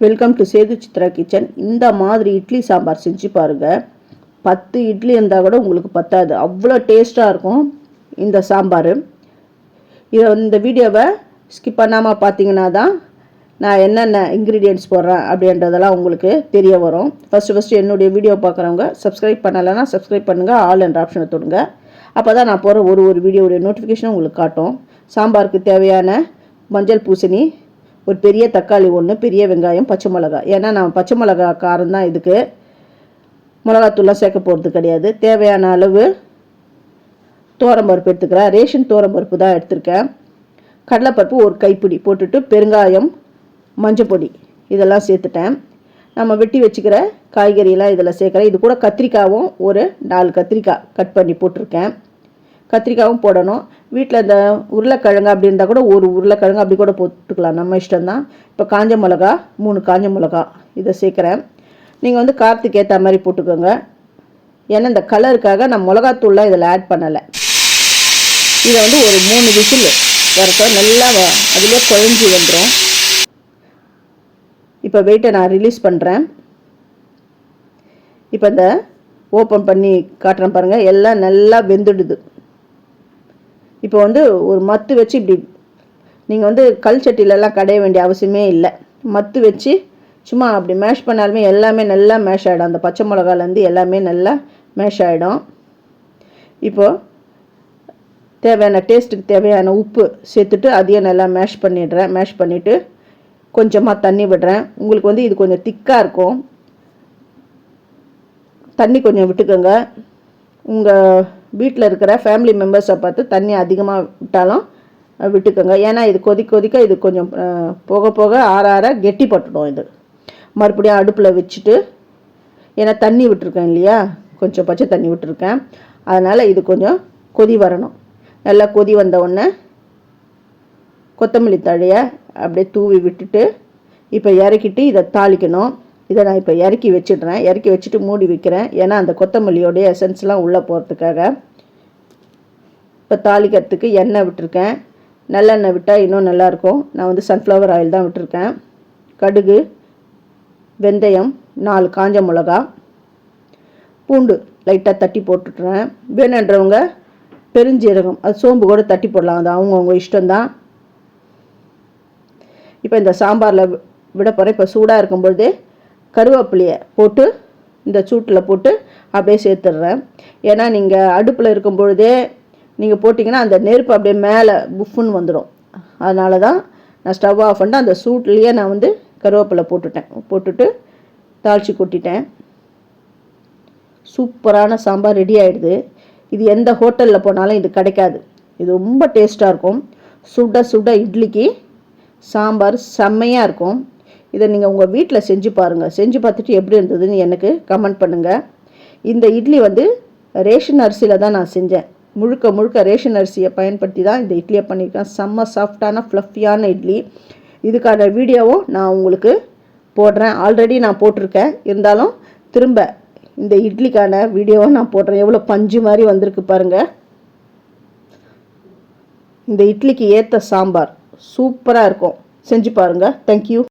Welcome to Sethu Chitra kitchen இந்த மாதிரி இட்லி சாம்பார் செஞ்சு பாருங்கள் பத்து இட்லி இருந்தால் கூட உங்களுக்கு பத்தாது. அவ்வளோ டேஸ்ட்டாக இருக்கும் இந்த சாம்பார். இதை இந்த வீடியோவை ஸ்கிப் பண்ணாமல் பார்த்தீங்கன்னா தான் நான் என்னென்ன இன்க்ரீடியன்ட்ஸ் போடுறேன் அப்படின்றதெல்லாம் உங்களுக்கு தெரிய வரும். ஃபஸ்ட்டு ஃபஸ்ட்டு என்னுடைய வீடியோ பார்க்குறவங்க சப்ஸ்கிரைப் பண்ணலைன்னா சப்ஸ்கிரைப் பண்ணுங்கள் ஆல் என்ற ஆப்ஷனை தொடுங்க. அப்போ தான் நான் போகிற ஒரு ஒரு வீடியோடைய நோட்டிஃபிகேஷனும் உங்களுக்கு காட்டும். சாம்பாருக்கு தேவையான மஞ்சள் பூசணி ஒரு பெரிய தக்காளி ஒன்று பெரிய வெங்காயம் பச்சை மிளகா ஏன்னா நான் பச்சை மிளகா காரம் தான் இதுக்கு. மிளகாத்தூள்லாம் சேர்க்க போகிறது கிடையாது. தேவையான அளவு தோரம்பருப்பு எடுத்துக்கிறேன். ரேஷன் தோரம்பருப்பு தான் எடுத்திருக்கேன். கடலைப்பருப்பு ஒரு கைப்பிடி போட்டுட்டு பெருங்காயம் மஞ்சள் பொடி இதெல்லாம் சேர்த்துட்டேன். நம்ம வெட்டி வச்சுக்கிற காய்கறியெல்லாம் இதில் சேர்க்குறேன் இது கூட கத்திரிக்காவும் ஒரு நாலு கத்திரிக்காய் கட் பண்ணி போட்டிருக்கேன். கத்திரிக்காவும் போடணும். வீட்டில் இந்த உருளைக்கிழங்கு அப்படி இருந்தால் கூட ஒரு உருளைக்கிழங்கு அப்படி கூட போட்டுக்கலாம். நம்ம இஷ்டம்தான். இப்போ காஞ்ச மிளகா மூணு காஞ்ச மிளகா. இதை சேர்க்குறேன். நீங்கள் வந்து காரத்துக்கு ஏற்ற மாதிரி போட்டுக்கோங்க. ஏன்னா இந்த கலருக்காக நான் மிளகாத்தூள்லாம் இதில் ஆட் பண்ணலை. இதை வந்து ஒரு மூணு விசில். வரட்டும். நல்லா அதிலே குழஞ்சி வந்துடும் இப்போ வெயிட்டை நான் ரிலீஸ் பண்ணுறேன் இப்போ இந்த ஓப்பன் பண்ணி காட்டுறேன் பாருங்கள் எல்லாம் நல்லா வெந்துடுது. இப்போ வந்து ஒரு மத்து வச்சு இப்படி நீங்கள் வந்து கல் சட்டிலெல்லாம் கடைய வேண்டிய அவசியமே இல்லை. மத்து வச்சு சும்மா அப்படி மேஷ் பண்ணாலுமே எல்லாமே நல்லா மேஷ் ஆகிடும் அந்த பச்சை மிளகாலேருந்து எல்லாமே நல்லா மேஷ் ஆகிடும் இப்போது தேவையான டேஸ்ட்டுக்கு தேவையான உப்பு சேர்த்துட்டு அதையும் நல்லா மேஷ் பண்ணிடுறேன். மேஷ் பண்ணிவிட்டு கொஞ்சமாக தண்ணி விடுறேன். உங்களுக்கு வந்து இது கொஞ்சம் திக்காக இருக்கும். தண்ணி கொஞ்சம் விட்டுக்கோங்க. உங்கள் வீட்டில் இருக்கிற ஃபேமிலி மெம்பர்ஸை பார்த்து தண்ணி அதிகமாக விட்டாலும் விட்டுக்கோங்க. ஏன்னா இது கொதிக்க கொதிக்க இது கொஞ்சம் போக போக ஆற ஆற கெட்டி பட்டுடும் இது. மறுபடியும் அடுப்பில் வச்சுட்டு ஏன்னா தண்ணி விட்டுருக்கேன் இல்லையா? கொஞ்சம் பச்சை தண்ணி விட்டுருக்கேன். அதனால் இது கொஞ்சம் கொதி வரணும். நல்லா கொதி வந்த உடனே கொத்தமல்லி தழையை அப்படியே தூவி விட்டுட்டு இப்போ இறக்கிட்டு இதை தாளிக்கணும். இதை நான் இப்போ இறக்கி வச்சிடுறேன். இறக்கி வச்சுட்டு மூடி வைக்கிறேன். ஏன்னா அந்த கொத்தமல்லியோடைய எசன்ஸ்லாம் உள்ளே போகிறதுக்காக இப்போ தாளிக்கிறதுக்கு எண்ணெய் விட்டுருக்கேன். நல்லெண்ணெய் விட்டால் இன்னும் நல்லாயிருக்கும் நான் வந்து சன்ஃப்ளவர் ஆயில் தான் விட்டுருக்கேன். கடுகு வெந்தயம் நாலு காஞ்ச மிளகா. பூண்டு லைட்டாக தட்டி போட்டுட்டுறேன். வேணுன்றவங்க பெருஞ்சீரகம் அது சோம்பு கூட தட்டி போடலாம். அது அவங்கவுங்க இஷ்டம்தான். இப்போ இந்த சாம்பாரில் விட போகிறேன் இப்போ சூடாக இருக்கும்பொழுதே கருவேப்பிலையை போட்டு இந்த சூட்டில் போட்டு அப்படியே சேர்த்துட்றேன். ஏன்னா நீங்கள் அடுப்பில் இருக்கும் பொழுதே நீங்கள் போட்டிங்கன்னா அந்த நெருப்பு அப்படியே மேலே புஃப்னு வந்துடும். அதனால தான் நான் ஸ்டவ் ஆஃப் பண்ணிட்டு அந்த சூட்லேயே நான் வந்து கருவேப்பிலை போட்டுட்டேன். போட்டுட்டு தாளித்து கொட்டிட்டேன். சூப்பரான சாம்பார் ரெடி ஆகிடுது இது எந்த ஹோட்டலில் போனாலும் இது கிடைக்காது. இது ரொம்ப டேஸ்ட்டாக இருக்கும். சுட சுட இட்லிக்கு சாம்பார் செம்மையாக இருக்கும். இதை நீங்கள் உங்கள் வீட்டில் செஞ்சு பாருங்கள் செஞ்சு பார்த்துட்டு எப்படி இருந்ததுன்னு எனக்கு கமெண்ட் பண்ணுங்கள் இந்த இட்லி வந்து ரேஷன் அரிசியில் தான் நான் செஞ்சேன். முழுக்க முழுக்க ரேஷன் அரிசியை பயன்படுத்தி தான் இந்த இட்லியை பண்ணியிருக்கேன். செம்ம சாஃப்டான ஃப்ளஃபியான இட்லி. இதுக்கான வீடியோவும் நான் உங்களுக்கு போடுறேன். ஆல்ரெடி நான் போட்டிருக்கேன். இருந்தாலும் திரும்ப இந்த இட்லிக்கான வீடியோவை நான் போடுறேன். எவ்வளோ பஞ்சு மாதிரி வந்திருக்கு பாருங்கள் இந்த இட்லிக்கு ஏற்ற சாம்பார். சூப்பராக இருக்கும். செஞ்சு பாருங்கள் தேங்க்யூ